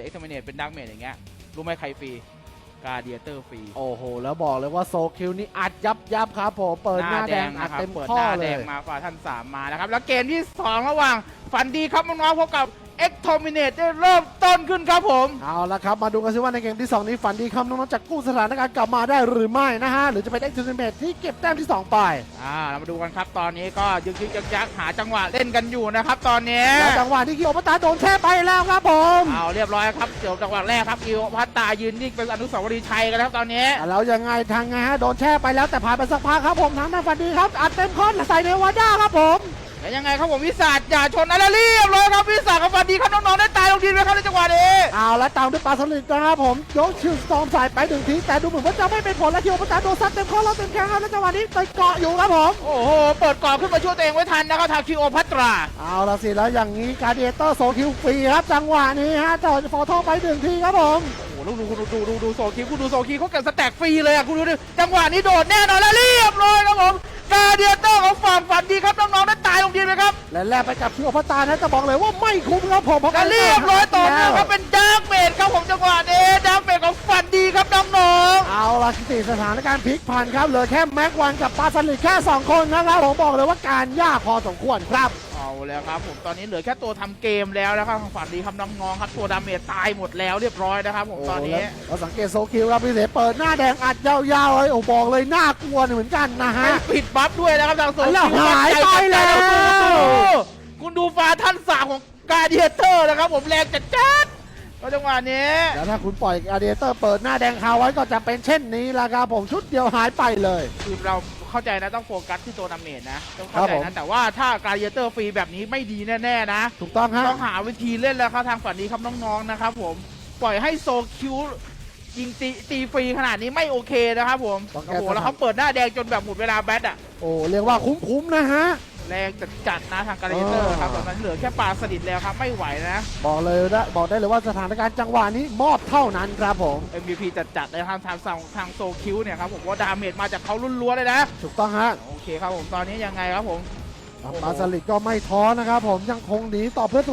เอ็กซ์เมเนตเป็นดักเมจอย่างเงี้ยรู้ไหมใครฟรีกาเดียเตอร์ฟรีโอ้โห แล้วบอกเลยว่าโซคิวนี่อัดยับยับครับผมเปิดหน้าแดงอัดนะครับเต็มเปิดข้อหน้าเลแดย งมาฝ่าท่านสามมานะครับ แล้วเกมที่2ระหว่างฝันดีครับน้องๆพบกับ เอ็กโทมิเนตได้เริ่มต้นขึ้นครับผม เอาละครับ มาดูกันซิว่าในเกมที่ 2 นี้ฝันดีคำน้องๆจะกู้สถานการณ์กลับมาได้หรือไม่นะฮะ หรือจะเป็นเอ็กซ์เทนเมทที่เก็บแต้มที่ 2 ไป อ่าเรามาดูกันครับตอนนี้ก็ยึกยึกยักยักหาจังหวะเล่นกันอยู่นะครับตอนนี้แล้วจังหวะที่คิโอปตาโดนแช่ไปแล้วครับผมเอาเรียบร้อยครับเดี๋ยวจังหวะแรกครับอิวพัตตายืนนิ่งเป็นอนุสาวรีย์ชัยกันแล้วครับตอนนี้แล้วยังไงทางไงฮะโดนแช่ไปแล้วแต่ผ่านไปสักพักครับผมทางด้านฝันดีครับอัดเต็มข้อใส่เนวาด้าครับผม แล้วยังไงครับผมวิสาดอย่าชนอะไรเรียบร้อยครับวิสาดกับฝันดีครับน้องๆได้ตายลงดินไหมครับในจังหวะนี้ เอาแล้วตามด้วยปลาสลิดนะครับผมยกชื่อสตอมใส่ไปหนึ่งทีแต่ดูเหมือนว่าจะไม่เป็นผลและคิโอปตาโดนซัดเต็มข้อแล้วเต็มแข้งครับแล้วจังหวะนี้ไปเกาะอยู่ครับผมโอ้โห เปิดกรอบขึ้นมาช่วยตัวเองไว้ทันนะครับทางคิโอพัตรา เอาละสิแล้วอย่างนี้การเดเตอร์โซคิวฟรีครับจังหวะนี้ฮะต่อฟอร์ทอไปหนึ่งทีครับผมโอ้โหดูดูดูดูดูโซคีคุณดูโซคีเขาเก็บสแต็กฟรีเลยอะคุณดูดิจังหวะนี้โดดแน่นอนแล้วเรียบร้อยครับผม กาเดียเตอร์ของฝั่งฝันดีครับน้องๆได้ตายลงดินไหมครับและแลกไปกับคิโอพัตตานะจะบอกเลยว่าไม่คุ้มครับผมเพราะและเรียบร้อยต่อเนื่องครับเป็นดาร์กเมดครับผมจังหวะนี้ดาร์กเมดของฝันดีครับน้องเอาละสติสถานการณ์พลิกผันครับเหลือแค่แม็กวันกับปลาสลิดแค่ 2 คนนะครับผมบอกเลยว่าการยากพอสมควรครับๆ เอาแล้วครับผมตอนนี้เหลือแค่ตัวทำเกมแล้วนะครับของฝันดีครับน้องๆครับตัวดาเมจตายหมดแล้วเรียบร้อยนะครับผมตอนนี้โเราสังเกตโซคิวครับพี่เสเปิดหน้าแดงอัดยาวๆเลยโอ้บอกเลยน่ากลัวเหมือนกันนะฮะไม่ปิดบัฟด้วยนะครับทางโซแล้วคิวหายไปแล้วคุณดูฟาท่านสามของกาเดียเตอร์นะครับผมแรงจัดจ้าน ก็จังหวะนี้ แล้วถ้าคุณปล่อยอาเดเตอร์เปิดหน้าแดงคาไว้ก็จะเป็นเช่นนี้แหละครับผมชุดเดียวหายไปเลย คือเราเข้าใจนะต้องโฟกัสที่ตัวดาเมจนะต้องเข้าใจครับผมนะแต่ว่าถ้าการเดียเตอร์ฟรีแบบนี้ไม่ดีแน่ๆนะ ถูกต้องฮะ ต้องหาวิธีเล่นแล้วครับทางฝันนี้ครับน้องๆนะครับผมปล่อยให้โซคิวยิงตีตีฟรีขนาดนี้ไม่โอเคนะครับผมต้องโอ้แก้โหสถาน แล้วเขาเปิดหน้าแดงจนแบบหมดเวลาแบทอะโอ้เรียกว่าคุ้มๆนะฮะ แรงจัดๆนะทางการเดียเตอร์ครับตอนนั้นเหลือแค่ปลาสลิดแล้วครับไม่ไหวนะ บอกเลยได้บอกได้เลยว่าสถานการณ์จังหวะนี้มอบเท่านั้นครับผม MVP จัดๆเลยทางทางทางทางโซคิวเนี่ยครับผมว่าดาเมจมาจากเขาล้วนๆเลยนะ ถูกต้องฮะโอเคครับผมตอนนี้ยังไงครับผมปาสลิดก็ไม่ท้อนะครับผมยังคงหนีต่อเพื่อ